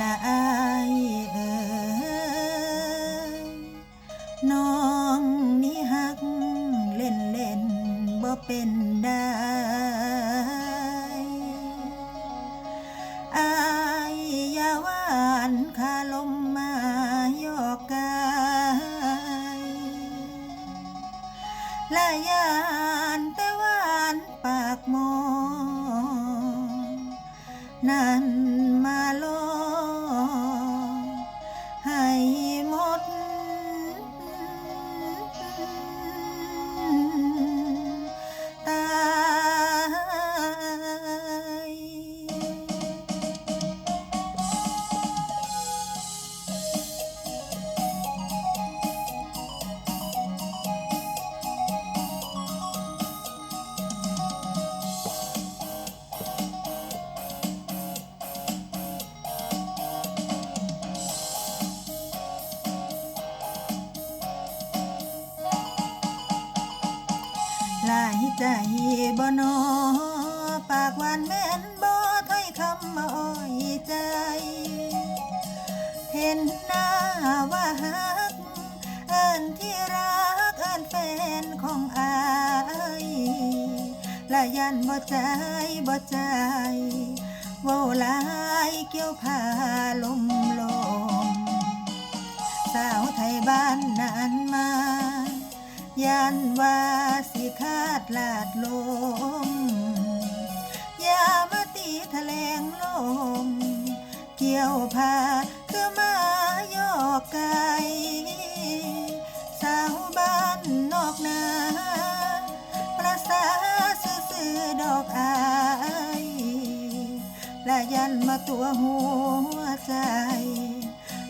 ละอายเอ่ยน้องนี่หักเล่นเล่นบ่เป็นได้อายยาวานคาลมมาโยกกายละยานแต่วานปากมองนั้น หลายใจบ่นอปากหวานแม่นบ่ถ้อยคำมาอ้อยใจ เห็นหน้าว่าฮัก เอินที่รัก เอินแฟนของอายละยันบ่ใจบ่ใจว้าลายเกี่ยวพาลมลมสาวไทยบ้านนานมา ยันว่าสิขาดลาดลมอย่ามาตีทะแถลงลม เกี่ยวพาคือมายอกไก่สาวบ้านนอกนาประสาซื่อดอกอายและยันมาตัวหัวใจ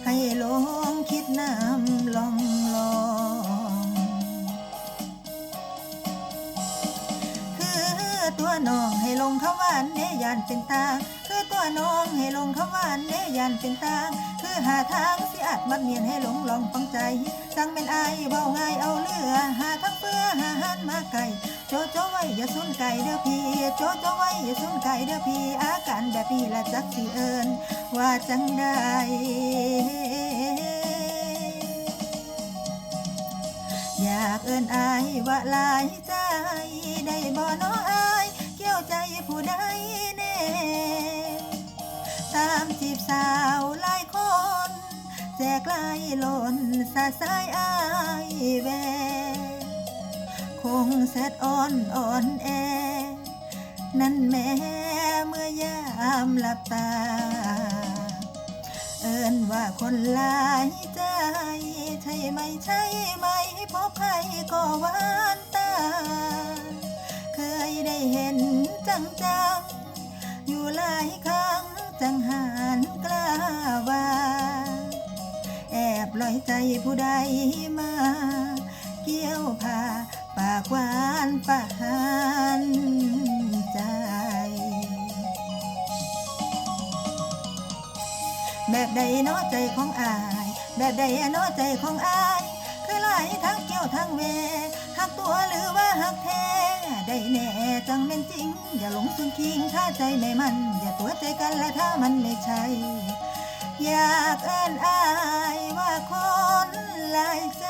ให้ลงคิดน้ำลองลอง ตัวน้องให้ลงคำว่าเนยันเป็นตางคือตัวน้องให้ลงคำว่าเนยันเป็นตางคือหาทางสิอาจมัดเมียนให้หลงลองฟังใจจังเป็นไอเบาง่ายเอาเลือ หาทั้งเพื่อหาหันมาไก่โจโจไว้อย่าสุนไก่เด้อพี่โจโจไว้อย่าสุนไก่เด้อพี่อาการแบบนี้ละจักสิเอิญว่าจังได้ากเอิ้นอายว่าหลายใจ ได้บ่น้ออายเกี่ยวใจผู้ใดแน่ตามจีบสาวหลายคนแจกลายหล่นสาสายอายแวคงแซดอ่อนอ่อนแอ นั่นแม่เมื่อยามหลับตา เอิ้นว่าคนหลายใจ ใช่ไหมใช่ไหม พบใครก็หวานตา เคยได้เห็นจังจังๆอยู่หลายครั้งจังหานกล้าว่าแอบลอยใจผู้ใดมา เกี่ยวพาปากหวานปะหานใจ แบบใดน้อใจของอาย แบบใดน้อใจของอาย คือหลายทั้ง ทั้งเวหักตัวหรือว่าหักแท้ ได้แน่จังเป็นจริง อย่าหลงซุนคิงถ้าใจไม่มัน อย่าตัวใจกันและถ้ามันไม่ใช่ อยากเอิ้นอายว่าคนหลายใจ